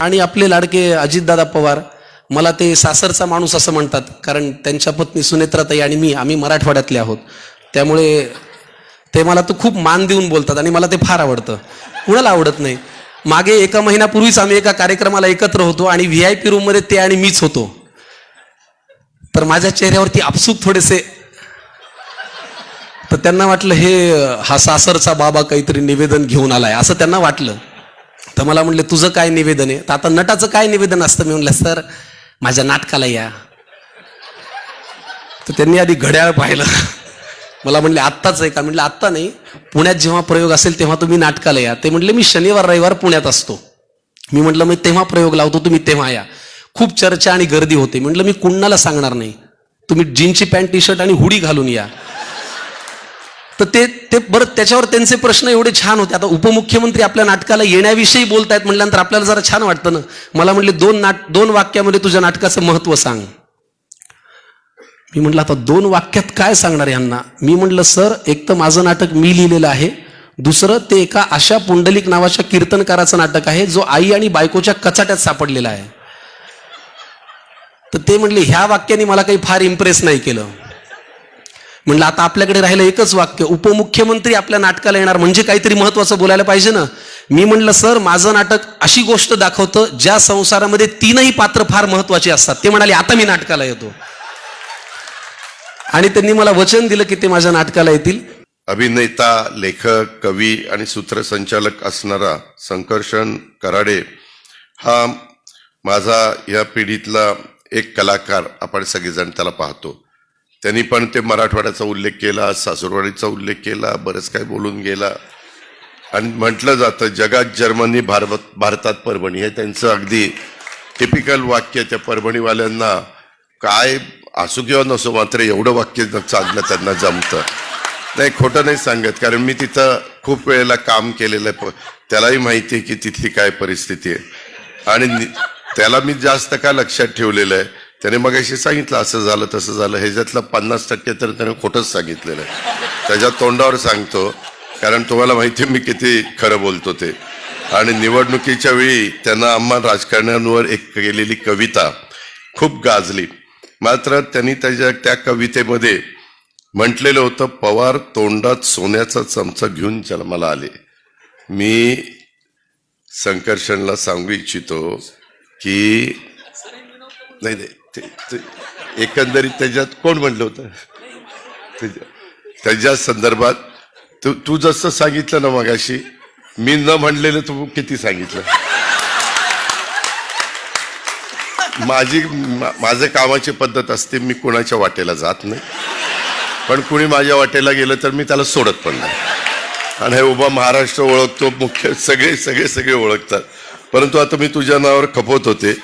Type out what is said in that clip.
आणि आपले लाडके अजितदादा पवार मला ते सासरचा माणूस असं म्हणतात कारण त्यांच्या पत्नी सुनेत्राताई आणि मी आम्ही मराठवाड्यातले आहोत. त्यामुळे ते मला तर खूप मान देऊन बोलतात आणि मला ते फार आवडतं. कुणाला आवडत नाही? मागे एका महिन्यापूर्वीच आम्ही एका कार्यक्रमाला एकत्र होतो आणि व्ही आय पी रूममध्ये ते आणि मीच होतो. तर माझ्या चेहऱ्यावरती आपसूक थोडेसे तर त्यांना वाटलं हे हा सासरचा बाबा काहीतरी निवेदन घेऊन आलाय. असं त्यांना वाटलं. तर मला म्हणले तुझं काय निवेदन आहे? तर आता नटाचं काय निवेदन असतं? मी म्हणलं सर माझ्या नाटकाला या. तर त्यांनी आधी घड्याळ पाहिलं. मला म्हणले आत्ताच आहे का? म्हणलं आत्ता नाही. पुण्यात जेव्हा प्रयोग असेल तेव्हा तुम्ही नाटकाला या. ते म्हणले मी शनिवार रविवार पुण्यात असतो. मी म्हटलं मी तेव्हा प्रयोग लावतो तुम्ही तेव्हा या. खूप चर्चा आणि गर्दी होते. म्हटलं मी कुणाला सांगणार नाही. तुम्ही जीनची पॅन्ट टी शर्ट आणि हुडी घालून या. तर ते ते बरं त्याच्यावर त्यांचे प्रश्न एवढे छान होते. आता उपमुख्यमंत्री आपल्या नाटकाला येण्याविषयी बोलतायत म्हटल्यानंतर आपल्याला जरा छान वाटतं ना. मला म्हणले दोन नाट दोन वाक्यामध्ये तुझ्या नाटकाचं महत्त्व सांग. मी म्हटलं आता दोन वाक्यात काय सांगणार यांना? मी म्हटलं सर एक तर माझं नाटक मी लिहिलेलं आहे. दुसरं ते एका आशा पुंडलिक नावाच्या कीर्तनकाराचं नाटक आहे जो आई आणि बायकोच्या कचाट्यात सापडलेला आहे. तर ते म्हणले ह्या वाक्याने मला काही फार इम्प्रेस नाही केलं. म्हणलं आता आपल्याकडे राहिलं एकच वाक्य उपमुख्यमंत्री आपल्या नाटकाला येणार म्हणजे काहीतरी महत्वाचं बोलायला पाहिजे ना? मी म्हणलं सर माझं नाटक अशी गोष्ट दाखवतं ज्या संसारामध्ये तीनही पात्र फार महत्वाची असतात. ते म्हणाले आता मी नाटकाला येतो. आणि त्यांनी मला वचन दिलं की ते माझ्या नाटकाला येतील. अभिनेता लेखक कवी आणि सूत्रसंचालक असणारा संकर्षण कराडे हा माझा या पिढीतला एक कलाकार आपण सगळेजण त्याला पाहतो. त्यांनी पण ते मराठवाड्याचा उल्लेख केला सासूरवाडीचा उल्लेख केला बरंच काही बोलून गेला. आणि म्हटलं जातं जगात जर्मनी भारत भारतात परभणी हे त्यांचं अगदी टिपिकल वाक्य त्या परभणीवाल्यांना काय असू किंवा नसो मात्र एवढं वाक्य चालणं त्यांना जमतं. नाही खोटं नाही सांगत कारण मी तिथं खूप वेळेला काम केलेलं आहे. प- त्यालाही माहिती आहे की तिथली काय परिस्थिती आहे. आणि नि- त्याला मी जास्त का लक्षात ठेवलेलं आहे? त्याने मग अशी सांगितलं असं झालं तसं झालं. ह्याच्यातलं पन्नास टक्के तर त्याने खोटंच सांगितलेलं आहे. त्याच्या तोंडावर सांगतो कारण तुम्हाला माहिती आहे मी किती खरं बोलतो ते. आणि निवडणुकीच्या वेळी त्यांना आम्हा राजकारण्यांवर एक केलेली कविता खूप गाजली. मात्र त्यांनी त्याच्या त्या कवितेमध्ये म्हटलेलं होतं पवार तोंडात सोन्याचा चमचा घेऊन जन्माला आले. मी संकर्षणला सांगू इच्छितो की नाही नाही. एकंदरीत त्याच्यात कोण म्हणलं होतं? त्याच्या- संदर्भात तू तू जसं सांगितलं ना मगाशी मी न म्हणलेलं तू किती सांगितलं? माझी माझं कामाची पद्धत असते मी कोणाच्या वाटेला जात नाही. पण कुणी माझ्या वाटेला गेलं तर मी त्याला सोडत पण नाही. आणि हे उभा महाराष्ट्र ओळखतो मुख्य सगळे सगळे सगळे ओळखतात. परंतु आता मी तुझ्या नावावर खपवत होते.